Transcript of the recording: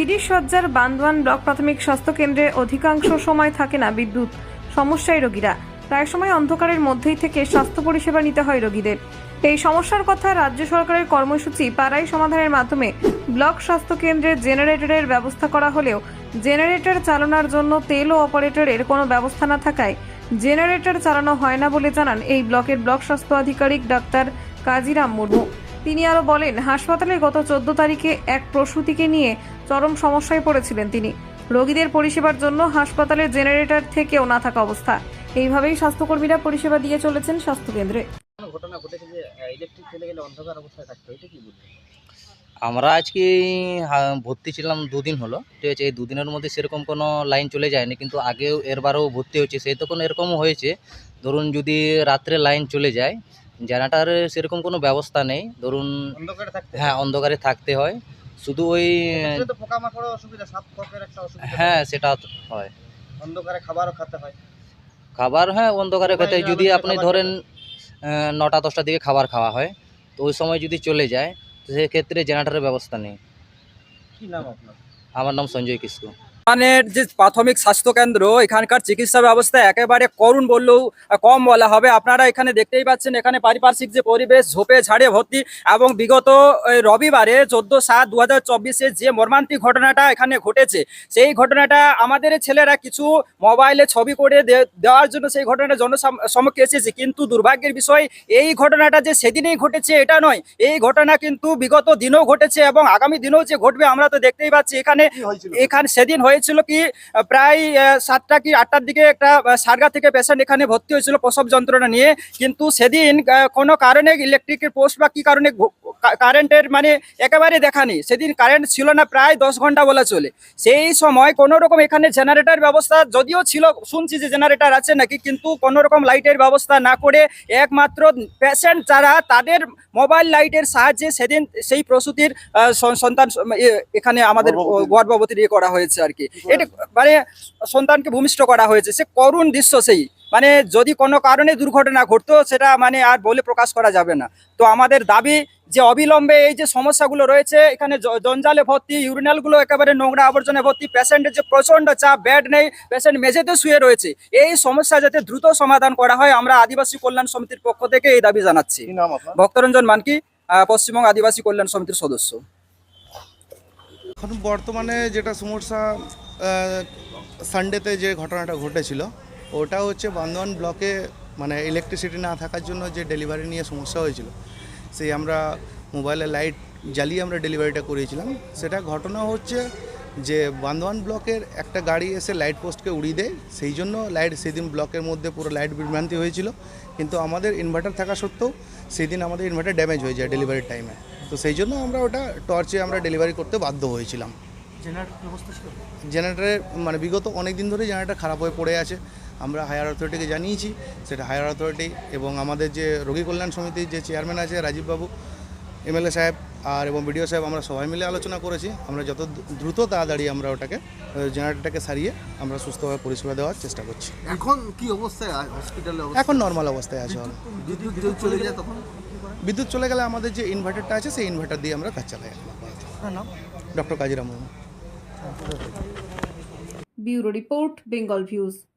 তিরিশ সজ্জার বান্দওয়ান ব্লক প্রাথমিক স্বাস্থ্য কেন্দ্রে অধিকাংশ সময় থাকে না বিদ্যুৎ। সমস্যায় রোগীরা। প্রায় সময় অন্ধকারের মধ্যেই থেকে স্বাস্থ্য পরিষেবা নিতে হয় রোগীদের। এই সমস্যার কথা রাজ্য সরকারের কর্মসূচি পাড়াই সমাধানের মাধ্যমে ব্লক স্বাস্থ্য কেন্দ্রে জেনারেটরের ব্যবস্থা করা হলেও জেনারেটর চালানোর জন্য তেল ও অপারেটরের কোনো ব্যবস্থা না থাকায় জেনারেটর চালানো হয় না বলে জানান এই ব্লকের ব্লক স্বাস্থ্য আধিকারিক ডাক্তার কাজিরাম মুর্মু। তিনি আরও বলেন হাসপাতালে গত চোদ্দ তারিখে এক প্রসূতিকে নিয়ে চরম সমস্যায় পড়েছিলেন তিনি। রোগীদের পরিষেবার জন্য হাসপাতালে জেনারেটর থেকেও না থাকা অবস্থা। এইভাবেই স্বাস্থ্যকর্মীরা পরিষেবা দিয়ে চলেছেন স্বাস্থ্যকেন্দ্রে। কোনো ঘটনা ঘটেছে যে ইলেকট্রিক চলে গেলে অন্ধকার অবস্থায় থাকতে? এটা কি বলবেন? আমরা আজকে ভর্তি ছিলাম দুদিন হলো। ঠিক আছে এই দুদিনের মধ্যে সেরকম কোনো লাইন চলে যায়নি কিন্তু আগেও এরবারও ভর্তি হয়েছে। সেই তখন এরকমও হয়েছে। ধরুন যদি রাত্রে লাইন চলে যায় জেনারেটারের সেরকম কোনো ব্যবস্থা নেই। ধরুন হ্যাঁ। অন্ধকারে থাকতে হয়। শুধু ওই হ্যাঁ সেটা হয়। অন্ধকারে খাবারও খেতে হয়। খাবার হ্যাঁ অন্ধকারে খেতে হয়। যদি আপনি ধরেন নটা দশটার দিকে খাবার খাওয়া হয় তো ওই সময় যদি চলে যায় তো সেক্ষেত্রে জেনারেটারের ব্যবস্থা নেই। কি নাম আপনার? আমার নাম সঞ্জয় কিসকু এখানের যে প্রাথমিক স্বাস্থ্য কেন্দ্র এখানকার চিকিৎসা ব্যবস্থা একেবারে করুণ বললেও কম বলা হবে। আপনারা এখানে দেখতেই পাচ্ছেন এখানে পারিপার্শ্বিক যে পরিবেশ ঝোপে ঝাড়ে ভর্তি এবং বিগত রবিবারে চোদ্দ সাত দু হাজার চব্বিশে যে মর্মান্তিক ঘটনাটা এখানে ঘটেছে সেই ঘটনাটা আমাদের ছেলেরা কিছু মোবাইলে ছবি করে দেওয়ার জন্য সেই ঘটনাটা জনসমক্ষে এসেছে। কিন্তু দুর্ভাগ্যের বিষয় এই ঘটনাটা যে সেদিনেই ঘটেছে এটা নয়। এই ঘটনা কিন্তু বিগত দিনেও ঘটেছে এবং আগামী দিনেও যে ঘটবে আমরা তো দেখতেই পাচ্ছি এখানে এখানে সেদিন হয়েছিল কি প্রায় সাতটা কি আটটার দিকে একটা সারগা থেকে পেশেন্ট এখানে ভর্তি হয়েছিল প্রসব যন্ত্রণা নিয়ে। কিন্তু সেদিন কোনো কারণে ইলেকট্রিকের পোস্ট বা কি কারণে কারেন্টের মানে একেবারে দেখানি সেদিন কারেন্ট ছিল না প্রায় দশ ঘণ্টা বলা চলে। সেই সময় কোনো রকম এখানে জেনারেটার ব্যবস্থা যদিও ছিল শুনছি যে জেনারেটার আছে নাকি কিন্তু কোনো রকম লাইটের ব্যবস্থা না করে একমাত্র পেশেন্ট যারা তাদের মোবাইল লাইটের সাহায্যে সেদিন সেই প্রসূতির সন্তান এখানে আমাদের গর্ভবতীর ইয়ে করা হয়েছে আর কি। এটা মানে সন্তানকে ভূমিষ্ঠ করা হয়েছে। সে করুণ দৃশ্য সেই। মানে যদি কোনো কারণে দুর্ঘটনা ঘটতো সেটা মানে আর বলে প্রকাশ করা যাবে না। তো আমাদের দাবি যে অবিলম্বে এই যে সমস্যাগুলো রয়েছে এখানে জ- জঞ্জালে ভর্তি ইউরিনালগুলো একেবারে নোংরা আবর্জনায় ভর্তি পেশেন্টের যে প্রচণ্ড চাপ বেড নেই পেশেন্ট মেঝেতে শুয়ে রয়েছে এই সমস্যা যাতে দ্রুত সমাধান করা হয় আমরা আদিবাসী কল্যাণ সমিতির পক্ষ থেকে এই দাবি জানাচ্ছি। ভক্তরঞ্জন মানকি পশ্চিমবঙ্গ আদিবাসী কল্যাণ সমিতির সদস্য। এখন বর্তমানে যেটা সমস্যা সানডেতে যে ঘটনাটা ঘটেছিল ওটা হচ্ছে বান্দোয়ান ব্লকে মানে ইলেকট্রিসিটি না থাকার জন্য যে ডেলিভারি নিয়ে সমস্যা হয়েছিল সেই আমরা মোবাইলে লাইট জ্বালিয়ে আমরা ডেলিভারিটা করিয়েছিলাম। সেটা ঘটনা হচ্ছে যে বান্দোয়ান ব্লকের একটা গাড়ি এসে লাইট পোস্টকে উড়িয়ে দেয় সেই জন্য লাইট সেদিন ব্লকের মধ্যে পুরো লাইট বিভ্রান্তি হয়েছিল। কিন্তু আমাদের ইনভার্টার থাকা সত্ত্বেও সেদিন আমাদের ইনভার্টার ড্যামেজ হয়ে যায় ডেলিভারির টাইমে তো সেই জন্য আমরা ওটা টর্চে আমরা ডেলিভারি করতে বাধ্য হয়েছিলাম। জেনারেটারের মানে বিগত অনেক দিন ধরেই জেনারেটার খারাপ হয়ে পড়ে আছে। আমরা হায়ার অথরিটিকে জানিয়েছি সেটা হায়ার অথরিটি এবং আমাদের যে রোগী কল্যাণ সমিতির যে চেয়ারম্যান আছে রাজীববাবু এমএলএ সাহেব আর এবং বিডিও সাহেব আমরা সবাই মিলে আলোচনা করেছি। আমরা যত দ্রুত তাড়াতাড়ি আমরা ওটাকে জেনারেটরটাকে সারিয়ে আমরা সুস্থভাবে পরিষেবা দেওয়ার চেষ্টা করছি। এখন কি অবস্থায়? হসপিটালে এখন নর্মাল অবস্থায় আছে। বিদ্যুৎ চলে যায় তখন? বিদ্যুৎ চলে গেলে আমাদের যে ইনভার্টারটা আছে সেই ইনভার্টার দিয়ে আমরা কাজ চালাই। Doctor Kajiram bureau report Bengal views.